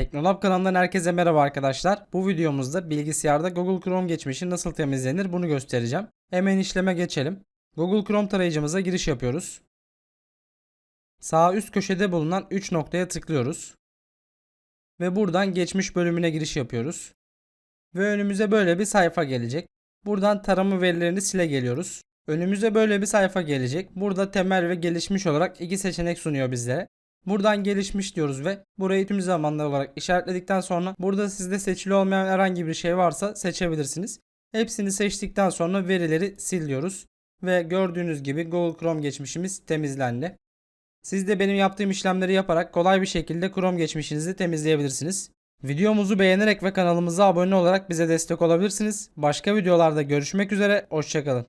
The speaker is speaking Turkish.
Teknolab kanalından herkese merhaba arkadaşlar. Bu videomuzda bilgisayarda Google Chrome geçmişi nasıl temizlenir bunu göstereceğim. Hemen işleme geçelim. Google Chrome tarayıcımıza giriş yapıyoruz. Sağ üst köşede bulunan 3 noktaya tıklıyoruz. Ve buradan geçmiş bölümüne giriş yapıyoruz. Ve önümüze böyle bir sayfa gelecek. Buradan tarama verilerini sile geliyoruz. Önümüze böyle bir sayfa gelecek. Burada temel ve gelişmiş olarak iki seçenek sunuyor bizlere. Buradan gelişmiş diyoruz ve burayı tüm zamanlar olarak işaretledikten sonra burada sizde seçili olmayan herhangi bir şey varsa seçebilirsiniz. Hepsini seçtikten sonra verileri sil diyoruz. Ve gördüğünüz gibi Google Chrome geçmişimiz temizlendi. Siz de benim yaptığım işlemleri yaparak kolay bir şekilde Chrome geçmişinizi temizleyebilirsiniz. Videomuzu beğenerek ve kanalımıza abone olarak bize destek olabilirsiniz. Başka videolarda görüşmek üzere, hoşçakalın.